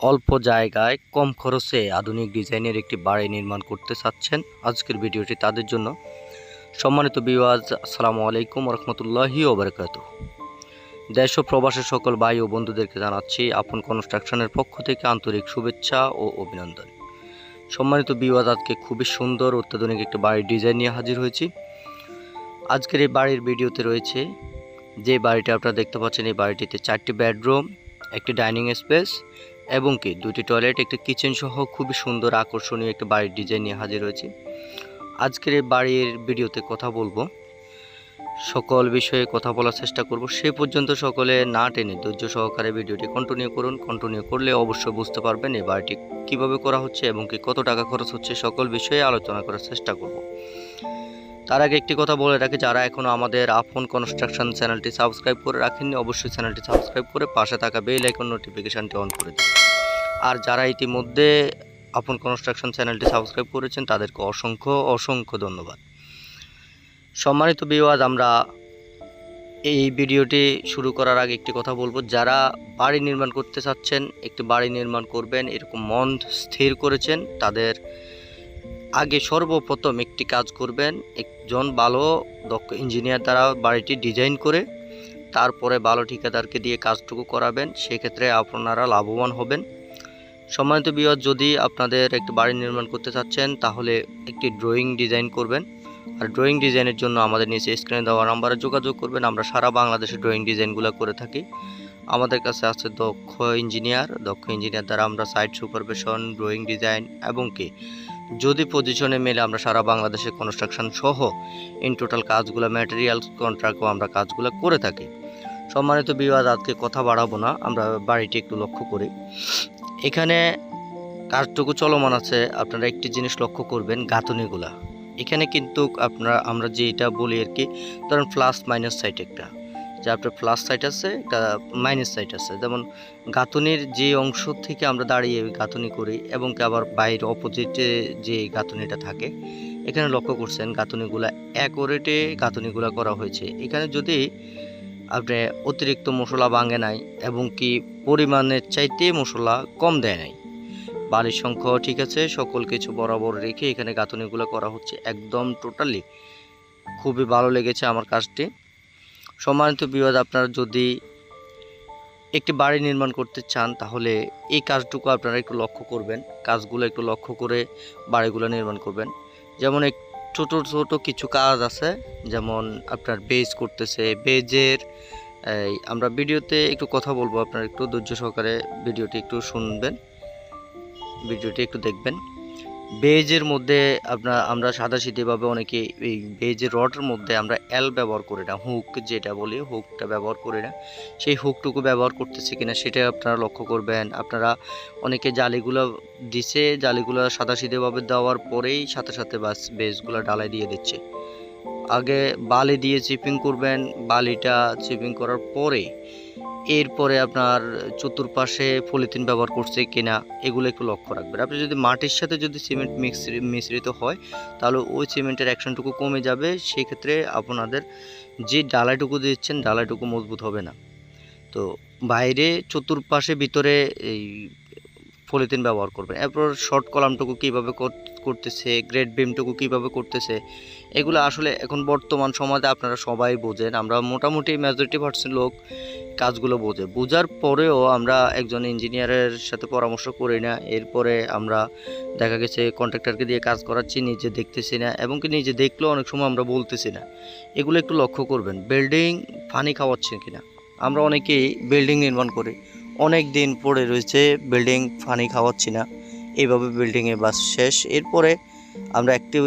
অল্প জায়গায় কম খরচে আধুনিক ডিজাইনের একটি বাড়ি নির্মাণ করতে চাচ্ছেন আজকের ভিডিওটি তাদের জন্য। সম্মানিত বিওয়াজ আসসালামু আলাইকুম রহমতুল্লাহি ওবরাকাত দেশ ও প্রবাসের সকল ভাই ও বন্ধুদেরকে জানাচ্ছি আপন কনস্ট্রাকশনের পক্ষ থেকে আন্তরিক শুভেচ্ছা ও অভিনন্দন। সম্মানিত বিওয়াজ আজকে খুবই সুন্দর, অত্যাধুনিক একটি বাড়ির ডিজাইন নিয়ে হাজির হয়েছি। আজকের এই বাড়ির ভিডিওতে রয়েছে যে বাড়িটা আপনারা দেখতে পাচ্ছেন, এই বাড়িটিতে চারটি বেডরুম, একটি ডাইনিং স্পেস এবং কি, দুটি টয়লেট একটি কিচেন সহ খুবই সুন্দর আকর্ষণীয় একটি বাড়ির ডিজাইন নিয়ে হাজির হয়েছে। আজকের এই বাড়ির ভিডিওতে কথা বলব, সকল বিষয়ে কথা বলার চেষ্টা করব। সে পর্যন্ত সকলে না টেনে ধৈর্য সহকারে ভিডিওটি কন্টিনিউ করুন। কন্টিনিউ করলে অবশ্যই বুঝতে পারবেন এই বাড়িটি কীভাবে করা হচ্ছে এবং কি কত টাকা খরচ হচ্ছে, সকল বিষয়ে আলোচনা করার চেষ্টা করব। তার আগে একটি কথা বলে রাখি, যারা এখনও আমাদের আফোন কনস্ট্রাকশন চ্যানেলটি সাবস্ক্রাইব করে রাখেননি, অবশ্যই চ্যানেলটি সাবস্ক্রাইব করে পাশে থাকা বেল আইকন নোটিফিকেশানটি অন করে দিন। আর যারা ইতিমধ্যে আপন কনস্ট্রাকশন চ্যানেলটি সাবস্ক্রাইব করেছেন, তাদেরকে অসংখ্য অসংখ্য ধন্যবাদ। সম্মানিত বিওয়াজ আমরা এই ভিডিওটি শুরু করার আগে একটি কথা বলব। যারা বাড়ি নির্মাণ করতে চাচ্ছেন, একটি বাড়ি নির্মাণ করবেন, এরকম মন স্থির করেছেন, তাদের আগে সর্বপ্রথম একটি কাজ করবেন, একজন ভালো, দক্ষ ইঞ্জিনিয়ার দ্বারা বাড়িটি ডিজাইন করে, তারপরে ভালো ঠিকাদারকে দিয়ে কাজটুকু করাবেন, সেক্ষেত্রে আপনারা লাভবান হবেন। সম্মানিত বিয়ত যদি আপনাদের একটি বাড়ি নির্মাণ করতে চাচ্ছেন, তাহলে একটি ড্রয়িং ডিজাইন করবেন। আর ড্রয়িং ডিজাইনের জন্য আমাদের নিচে স্ক্রিনে দেওয়া নাম্বারে যোগাযোগ করবেন। আমরা সারা বাংলাদেশে ড্রয়িং ডিজাইনগুলো করে থাকি। আমাদের কাছে আছে দক্ষ ইঞ্জিনিয়ার দক্ষ ইঞ্জিনিয়ার দ্বারা আমরা সাইট সুপারভিশন ড্রয়িং ডিজাইন এবং কি? যদি পজিশনে মেলে আমরা সারা বাংলাদেশে কনস্ট্রাকশন সহ ইন টোটাল কাজগুলো ম্যাটেরিয়াল কন্ট্রাক্টও আমরা কাজগুলো করে থাকি। সম্মানিত বিবাদ আজকে কথা বাড়াবো না। আমরা বাড়িটি একটু লক্ষ্য করি। এখানে কাজটুকু চলমান আছে। আপনারা একটি জিনিস লক্ষ্য করবেন, গাঁথনিগুলা। এখানে কিন্তু আপনারা, আমরা যেটা বলি আর কি, ধরেন প্লাস মাইনাস সাইড একটা। যে আপনার প্লাস সাইড আছে, একটা মাইনাস সাইড আছে। যেমন গাঁথনির যে অংশ থেকে আমরা দাঁড়িয়ে গাঁথনি করি এবং আবার বাইরে অপোজিটে যে গাঁথনিটা থাকে, এখানে লক্ষ্য করছেন গাঁথনিগুলা অ্যাকোরেটে গাঁথনিগুলা করা হয়েছে। এখানে যদি আপনি অতিরিক্ত মশলা ভাঙে নাই এবং কি পরিমাণের চাইতে মশলা কম দেয় নাই। বাড়ির সংখ্যাও ঠিক আছে, সকল কিছু বরাবর রেখে এখানে গাঁথনিগুলো করা হচ্ছে একদম টোটালি খুবই ভালো লেগেছে আমার কাজটি। সম্মানিত বিবাদ, আপনারা যদি একটি বাড়ি নির্মাণ করতে চান, তাহলে এই কাজটুকু আপনারা একটু লক্ষ্য করবেন। কাজগুলো একটু লক্ষ্য করে বাড়িগুলো নির্মাণ করবেন। যেমন এক ছোট ছোট কিছু কাজ আছে, যেমন আপনার বেজ করতেছে, বেজের, এই আমরা ভিডিওতে একটু কথা বলব, আপনার একটু ধৈর্য সহকারে ভিডিওটি একটু শুনবেন, ভিডিওটি একটু দেখবেন। বেজের মধ্যে আপনার আমরা সাদা সিধেভাবে অনেকে এই বেজের রডের মধ্যে আমরা এল ব্যবহার করি না। হুক যেটা বলি, হুকটা ব্যবহার করি না। সেই হুকটুকু ব্যবহার করতেছে কিনা সেটা আপনারা লক্ষ্য করবেন। আপনারা অনেকে জালিগুলো দিছে, জালিগুলো সাদা সিধেভাবে দেওয়ার পরেই সাথে সাথে বাস বেজগুলো ডালাই দিয়ে দিচ্ছে। আগে বালি দিয়ে চিপিং করবেন, বালিটা চিপিং করার পরে এরপরে আপনার চতুর্পাশে পলিথিন ব্যবহার করছে কিনা, এগুলো একটু লক্ষ্য রাখবেন। আপনি যদি মাটির সাথে যদি সিমেন্ট মিক্স মিশ্রিত হয়, তাহলে ওই সিমেন্টের অ্যাকশনটুকু কমে যাবে। সেই ক্ষেত্রে আপনাদের যে ডালাইটুকু দিচ্ছেন ডালাইটুকু মজবুত হবে না। তো বাইরে চতুর্পাশে ভিতরে এই পলিথিন ব্যবহার করবেন এরপর শর্ট কলামটুকু কীভাবে করতেছে গ্রেড বিমটুকু কীভাবে করতেছে, এগুলো আসলে এখন বর্তমান সমাজে আপনারা সবাই বোঝেন। আমরা মোটামুটি মেজরিটি পার্সেন্ট লোক কাজগুলো বোঝে। বোঝার পরেও আমরা একজন ইঞ্জিনিয়ারের সাথে পরামর্শ করি না। এরপরে আমরা দেখা গেছে কন্ট্রাক্টরকে দিয়ে কাজ করাচ্ছি, নিজে দেখতেছি না এবং কি নিজে দেখলেও অনেক সময় আমরা বলতেছি না। এগুলো একটু লক্ষ্য করবেন। বিল্ডিং পানি খাওয়াচ্ছে কিনা। আমরা অনেকেই বিল্ডিং নির্মাণ করি। অনেক দিন পড়ে রয়েছে বিল্ডিং পানি খাওয়াচ্ছি না। এইভাবে বিল্ডিংয়ে বাস শেষ। এরপরে আমরা একটি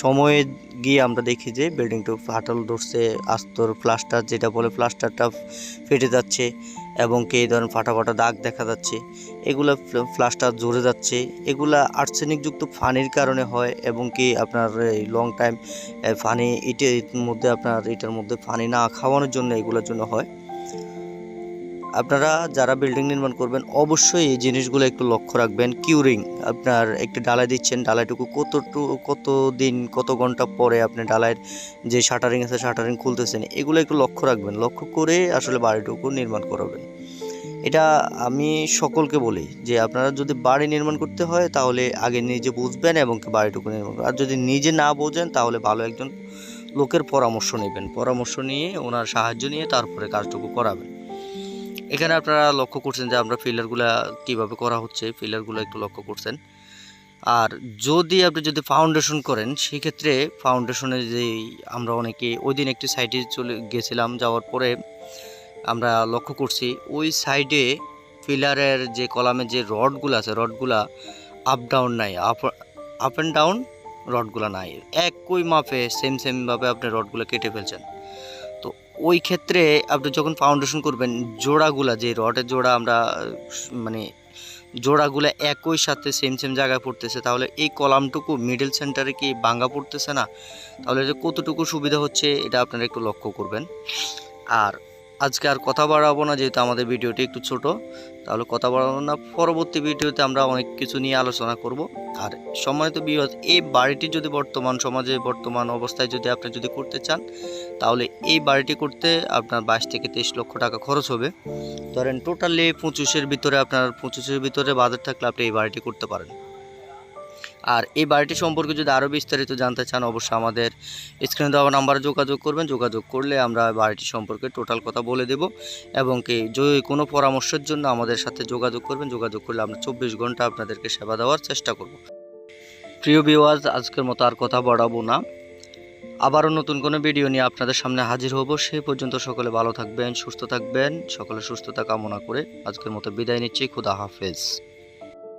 সময়ে গিয়ে আমরা দেখি যে বিল্ডিংটা ফাটল ধরছে, আস্তর প্লাস্টার যেটা বলে প্লাস্টারটা ফেটে যাচ্ছে এবং কি এই ধরনের ফাটা ফাটা দাগ দেখা যাচ্ছে। এগুলো প্লাস্টার জড়ে যাচ্ছে। এগুলা আর্সেনিকযুক্ত ফানির কারণে হয় এবং কি আপনার এই লং টাইম ফানি ইটের মধ্যে আপনার, এটার মধ্যে ফানি না খাওয়ানোর জন্য এগুলোর জন্য হয়। আপনারা যারা বিল্ডিং নির্মাণ করবেন, অবশ্যই এই জিনিসগুলো একটু লক্ষ্য রাখবেন। কিউরিং আপনার একটি ডালাই দিচ্ছেন, ডালাইটুকু কতটু কত দিন কত ঘণ্টা পরে আপনি ডালাইয়ের যে শাটারিং আছে শাটারিং খুলতেছেন, এগুলো একটু লক্ষ্য রাখবেন। লক্ষ্য করে আসলে বাড়িটুকু নির্মাণ করাবেন। এটা আমি সকলকে বলি যে, আপনারা যদি বাড়ি নির্মাণ করতে হয়, তাহলে আগে নিজে বুঝবেন এবং বাড়িটুকু নির্মাণ আর যদি নিজে না বোঝেন, তাহলে ভালো একজন লোকের পরামর্শ নেবেন। পরামর্শ নিয়ে, ওনার সাহায্য নিয়ে তারপরে কাজটুকু করাবেন। এখানে আপনারা লক্ষ্য করছেন যে আমরা ফিলারগুলা কীভাবে করা হচ্ছে ফিলারগুলো একটু লক্ষ্য করছেন। আর যদি আপনি যদি ফাউন্ডেশন করেন, সেক্ষেত্রে ফাউন্ডেশনে যে আমরা অনেকে ওই দিন একটি সাইডে চলে গেছিলাম, যাওয়ার পরে আমরা লক্ষ্য করছি, ওই সাইডে পিলারের যে কলামে যে রডগুলো আছে রডগুলা আপ ডাউন নাই আপ আপ অ্যান্ড ডাউন রডগুলো নাই। একই মাপে সেম সেমভাবে আপনি রডগুলো কেটে ফেলছেন। ওই ক্ষেত্রে আপনি যখন ফাউন্ডেশন করবেন, জোড়াগুলা, যে রডের জোড়া আমরা মানে জোড়াগুলো একই সাথে সেম সেম জায়গায় পড়তেছে, তাহলে এই কলামটুকু মিডল সেন্টারে কি ভাঙ্গা পড়তেছে না? তাহলে যে কতটুকু সুবিধা হচ্ছে, এটা আপনারা একটু লক্ষ্য করবেন। আর আজকে আর কথা বাড়াবো না, যেহেতু আমাদের ভিডিওটি একটু ছোট। তাহলে কথা বাড়াবো না, পরবর্তী ভিডিওতে আমরা অনেক কিছু নিয়ে আলোচনা করব। আর সম্মানিত বিহজ এই বাড়িটি যদি বর্তমান সমাজে, বর্তমান অবস্থায় যদি আপনি যদি করতে চান, তাহলে এই বাড়িটি করতে আপনার বাইশ থেকে তেইশ লক্ষ টাকা খরচ হবে। ধরেন টোটালি পঁচিশের ভিতরে, আপনার পঁচিশের ভিতরে বাজার থাকলে আপনি এই বাড়িটি করতে পারেন। আর এই বাড়িটি সম্পর্কে যদি আরও বিস্তারিত জানতে চান, অবশ্যই আমাদের স্ক্রিনে দেওয়া নাম্বারে যোগাযোগ করবেন। যোগাযোগ করলে আমরা বাড়িটি সম্পর্কে টোটাল কথা বলে দেব এবং কি কোনো পরামর্শের জন্য আমাদের সাথে যোগাযোগ করবেন, যোগাযোগ করলে আমরা চব্বিশ ঘণ্টা আপনাদেরকে সেবা দেওয়ার চেষ্টা করব। প্রিয় বিওয়াজ আজকের মতো আর কথা বাড়াবো না। আবারও নতুন কোনো ভিডিও নিয়ে আপনাদের সামনে হাজির হব। সেই পর্যন্ত সকলে ভালো থাকবেন, সুস্থ থাকবেন। সকলে সুস্থতা কামনা করে আজকের মতো বিদায় নিচ্ছি। খুদা হাফেজ।